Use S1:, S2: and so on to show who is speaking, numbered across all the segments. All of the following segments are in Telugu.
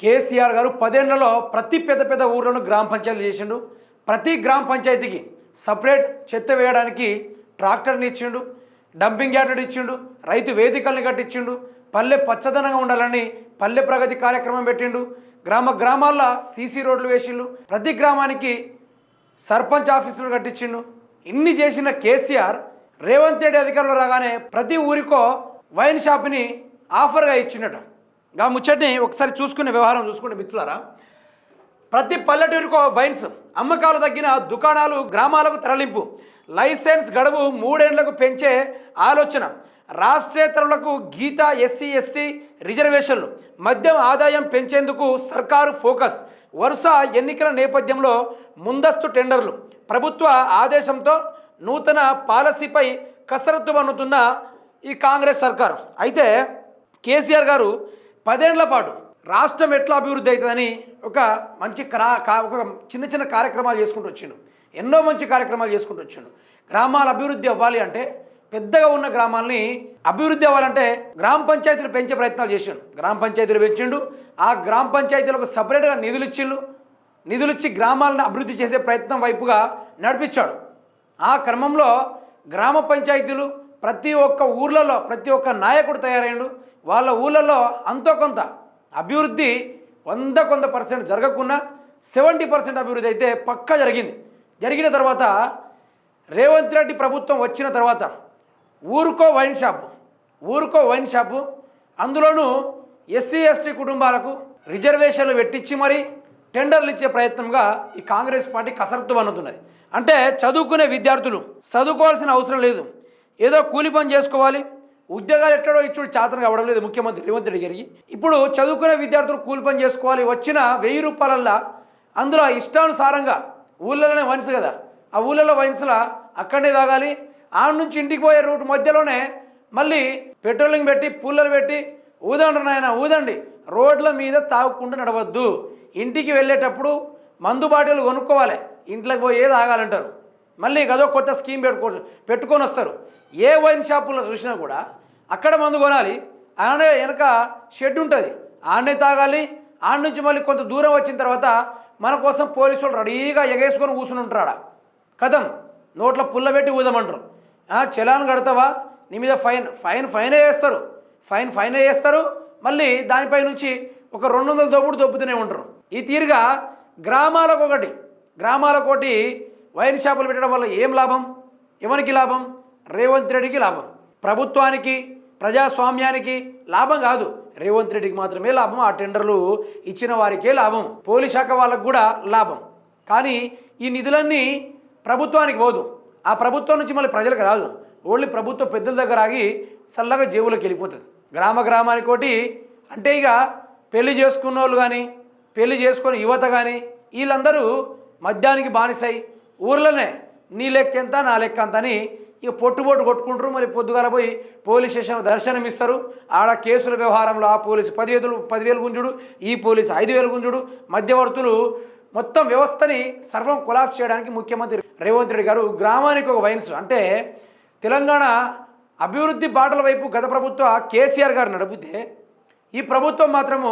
S1: కేసీఆర్ గారు పదేళ్ళలో ప్రతి పెద్ద పెద్ద ఊర్లను గ్రామ పంచాయతీలు చేసిండు. ప్రతి గ్రామ పంచాయతీకి సపరేట్ చెత్త వేయడానికి ట్రాక్టర్ని ఇచ్చిండు డంపింగ్ యార్డులు ఇచ్చిండు రైతు వేదికల్ని కట్టించిండు పల్లె పచ్చదనంగా ఉండాలని పల్లె ప్రగతి కార్యక్రమం పెట్టిండు. గ్రామ గ్రామాల్లో సీసీ రోడ్లు వేసిండు. ప్రతి గ్రామానికి సర్పంచ్ ఆఫీసులు కట్టించిండు. ఇన్ని చేసిన కేసీఆర్ రేవంత్ రెడ్డి అధికారంలో రాగానే ప్రతి ఊరికో వైన్ షాప్ని ఆఫర్గా ఇచ్చిండట. గా ముచ్చటిని ఒకసారి చూసుకునే వ్యవహారం చూసుకునే మిత్రులారా. ప్రతి పల్లెటూరుకు వైన్స్ అమ్మకాలు తగ్గిన దుకాణాలు గ్రామాలకు తరలింపు. లైసెన్స్ గడువు మూడేళ్ళకు పెంచే ఆలోచన. రాష్ట్రేతరులకు గీత ఎస్సీ ఎస్టీ రిజర్వేషన్లు. మద్యం ఆదాయం పెంచేందుకు సర్కారు ఫోకస్. వరుస ఎన్నికల నేపథ్యంలో ముందస్తు టెండర్లు. ప్రభుత్వ ఆదేశంతో నూతన పాలసీపై కసరత్తు పన్నుతున్న ఈ కాంగ్రెస్ సర్కారు. అయితే కేసీఆర్ గారు పదేళ్ళ పాటు రాష్ట్రం ఎట్లా అభివృద్ధి అవుతుందని ఒక మంచి కరా కా- ఒక చిన్న చిన్న కార్యక్రమాలు చేసుకుంటూ వచ్చిండు. ఎన్నో మంచి కార్యక్రమాలు చేసుకుంటూ వచ్చిండు. గ్రామాల అభివృద్ధి అవ్వాలి అంటే పెద్దగా ఉన్న గ్రామాలని అభివృద్ధి అవ్వాలంటే గ్రామ పంచాయతీలు పెంచే ప్రయత్నాలు చేసిండు. గ్రామ పంచాయతీలు పెంచిండు. ఆ గ్రామ పంచాయతీలకు సపరేట్గా నిధులు ఇచ్చిండు. నిధులు ఇచ్చి గ్రామాలను అభివృద్ధి చేసే ప్రయత్నం వైపుగా నడిపించాడు. ఆ క్రమంలో గ్రామ పంచాయతీలు ప్రతి ఒక్క ఊర్లలో ప్రతి ఒక్క నాయకుడు తయారయ్యాడు. వాళ్ళ ఊళ్ళలో అంతో కొంత అభివృద్ధి వంద కొంత పర్సెంట్ జరగకుండా సెవెంటీ పర్సెంట్ అభివృద్ధి అయితే పక్కా జరిగింది. జరిగిన తర్వాత రేవంత్ రెడ్డి ప్రభుత్వం వచ్చిన తర్వాత ఊరుకో వైన్ షాపు ఊరుకో వైన్ షాపు అందులోనూ ఎస్సీ ఎస్టీ కుటుంబాలకు రిజర్వేషన్లు పెట్టించి మరి టెండర్లు ఇచ్చే ప్రయత్నంగా ఈ కాంగ్రెస్ పార్టీ కసరత్తు అనుతున్నది అంటే చదువుకునే విద్యార్థులు చదువుకోవాల్సిన అవసరం లేదు. ఏదో కూలి పని చేసుకోవాలి. ఉద్యోగాలు ఎట్టడో ఇచ్చుడు చాతన కావడం లేదు. ముఖ్యమంత్రి రేవంత్ రెడ్డి గారికి. ఇప్పుడు చదువుకునే విద్యార్థులు కూలి పని చేసుకోవాలి. వచ్చిన వెయ్యి రూపాయలల్లా అందులో ఇష్టానుసారంగా ఊళ్ళలోనే వైన్స్ కదా. ఆ ఊళ్ళలో వైన్స్లా అక్కడనే తాగాలి. ఆడ నుంచి ఇంటికి పోయే రూట్ మధ్యలోనే మళ్ళీ పెట్రోలింగ్ పెట్టి పుల్లలు పెట్టి ఊదండి నాయన ఊదండి. రోడ్ల మీద తాగుకుంటూ నడవద్దు. ఇంటికి వెళ్ళేటప్పుడు మందు బాటిల్ కొనుక్కోవాలి. ఇంట్లోకి పోయి ఏది ఆగాలంటారు మళ్ళీ ఏదో కొత్త స్కీమ్ పెట్టుకో పెట్టుకొని వస్తారు. ఏ వైన్ షాపులో చూసినా కూడా అక్కడ మందు కొనాలి. ఆనే వెనక షెడ్ ఉంటుంది. ఆడనే తాగాలి. ఆడ నుంచి మళ్ళీ కొంత దూరం వచ్చిన తర్వాత మన కోసం పోలీసు వాళ్ళు రెడీగా ఎగేసుకొని కూర్చుని ఉంటారు ఆడ కథం. నోట్లో పుల్ల పెట్టి ఊదమంటారు. చలాన్ కడతావా? నీ మీద ఫైన్ ఫైన్ ఫైనే వేస్తారు. ఫైన్ ఫైనే వేస్తారు. మళ్ళీ దానిపై నుంచి ఒక రెండు వందల దొబ్బుడు దొబ్బుతూనే ఉంటారు. ఈ తీరుగా గ్రామాలకు ఒకటి. గ్రామాలకు ఒకటి వైన్ షాపులు పెట్టడం వల్ల ఏం లాభం? ఎవరికి లాభం? రేవంత్ రెడ్డికి లాభం. ప్రభుత్వానికి ప్రజాస్వామ్యానికి లాభం కాదు. రేవంత్ రెడ్డికి మాత్రమే లాభం. ఆ టెండర్లు ఇచ్చిన వారికే లాభం. పోలీస్ శాఖ వాళ్ళకు కూడా లాభం. కానీ ఈ నిధులన్నీ ప్రభుత్వానికి పోదు. ఆ ప్రభుత్వం నుంచి మళ్ళీ ప్రజలకు రాదు. ఓన్లీ ప్రభుత్వ పెద్దల దగ్గర ఆగి చల్లగా జేబులోకి వెళ్ళిపోతుంది. గ్రామ గ్రామానికి ఒకటి. అంటే ఇక పెళ్ళి చేసుకున్న వాళ్ళు కానీ పెళ్ళి చేసుకున్న యువత కానీ వీళ్ళందరూ మద్యానికి బానిసై ఊర్లోనే నీ లెక్క ఎంత నా లెక్క అంత అని ఇక పొట్టు కొట్టుకుంటారు. మరి పొద్దుగాల పోయి పోలీస్ స్టేషన్లో దర్శనం ఇస్తారు. ఆడ కేసుల వ్యవహారంలో ఆ పోలీసు పదివేలు పదివేలు గుంజుడు ఈ పోలీసు ఐదు వేలు గుంజుడు. మధ్యవర్తులు మొత్తం వ్యవస్థని సర్వం కొలాప్స్ చేయడానికి ముఖ్యమంత్రి రేవంత్ రెడ్డి గారు గ్రామానికి ఒక వైన్స్. అంటే తెలంగాణ అభివృద్ధి బాటల వైపు గత ప్రభుత్వ కేసీఆర్ గారు నడిపితే ఈ ప్రభుత్వం మాత్రము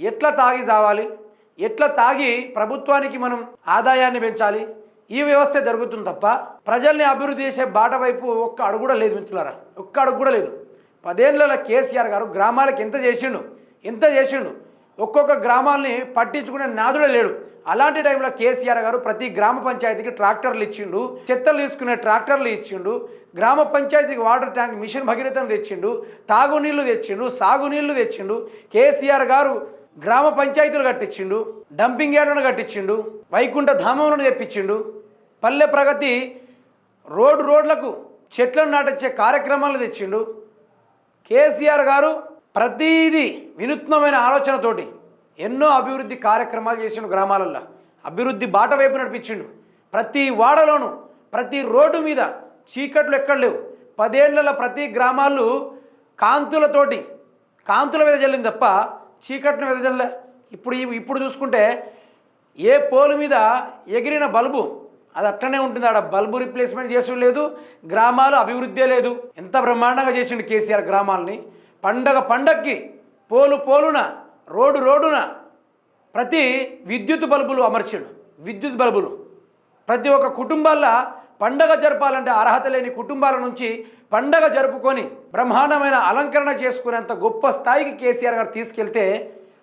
S1: ఎట్లా తాగి చావాలి ఎట్లా తాగి ప్రభుత్వానికి మనం ఆదాయాన్ని పెంచాలి? ఈ వ్యవస్థ జరుగుతుంది తప్ప ప్రజల్ని అభివృద్ధి చేసే బాట వైపు ఒక్క అడుగు కూడా లేదు మిత్రులారా. ఒక్క అడుగు కూడా లేదు. పదేళ్ళ కేసీఆర్ గారు గ్రామాలకు ఎంత చేసిండు? ఎంత చేసిండు? ఒక్కొక్క గ్రామాల్ని పట్టించుకునే నాదుడే లేడు. అలాంటి టైంలో కేసీఆర్ గారు ప్రతి గ్రామ పంచాయతీకి ట్రాక్టర్లు ఇచ్చిండు చెత్తలు తీసుకునే ట్రాక్టర్లు ఇచ్చిండు గ్రామ పంచాయతీకి వాటర్ ట్యాంక్ మిషన్ భగీరథం తెచ్చిండు తాగునీళ్ళు తెచ్చిండు సాగునీళ్ళు తెచ్చిండు కేసీఆర్ గారు గ్రామ పంచాయతీలు కట్టించిండు డంపింగ్ యార్డును కట్టించిండు వైకుంఠ ధామములను తెప్పించిండు పల్లె ప్రగతి రోడ్డు రోడ్లకు చెట్లను నాటించే కార్యక్రమాలు తెచ్చిండు. కేసీఆర్ గారు ప్రతీది వినూత్నమైన ఆలోచనతోటి ఎన్నో అభివృద్ధి కార్యక్రమాలు చేసిండు గ్రామాలల్లో. అభివృద్ధి బాట వైపు నడిపించిండు. ప్రతి వాడలోనూ ప్రతి రోడ్డు మీద చీకట్లు ఎక్కడ లేవు. పదేళ్ళలో ప్రతి గ్రామాలు కాంతులతోటి కాంతుల మీద జల్లింది తప్ప చీకట్ల మీద జల్లే. ఇప్పుడు ఇప్పుడు చూసుకుంటే ఏ పోలు మీద ఎగిరిన బల్బు అది అట్టనే ఉంటుంది. ఆడ బల్బు రిప్లేస్మెంట్ చేసి లేదు గ్రామాలు అభివృద్ధే లేదు. ఎంత బ్రహ్మాండంగా చేసిండు కేసీఆర్ గ్రామాలని. పండగ పండక్కి పోలు పోలున రోడ్డు రోడ్డున ప్రతి విద్యుత్ బల్బులు అమర్చిండు. విద్యుత్ బల్బులు. ప్రతి ఒక్క కుటుంబాల్లో పండగ జరపాలంటే అర్హత లేని కుటుంబాల నుంచి పండగ జరుపుకొని బ్రహ్మాండమైన అలంకరణ చేసుకునేంత గొప్ప స్థాయికి కేసీఆర్ గారు తీసుకెళ్తే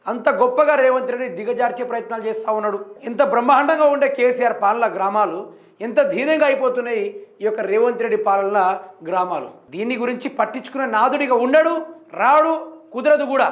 S1: అంత గొప్పగా రేవంత్ రెడ్డి దిగజార్చే ప్రయత్నాలు చేస్తూ ఉన్నాడు. ఇంత బ్రహ్మాండంగా ఉండే కేసీఆర్ పాలన గ్రామాలు ఎంత దీనంగా అయిపోతున్నాయి ఈ యొక్క రేవంత్ రెడ్డి పాలన గ్రామాలు. దీని గురించి పట్టించుకునే నాదుడిగా ఉండడు రాడు కుదరదు కూడా.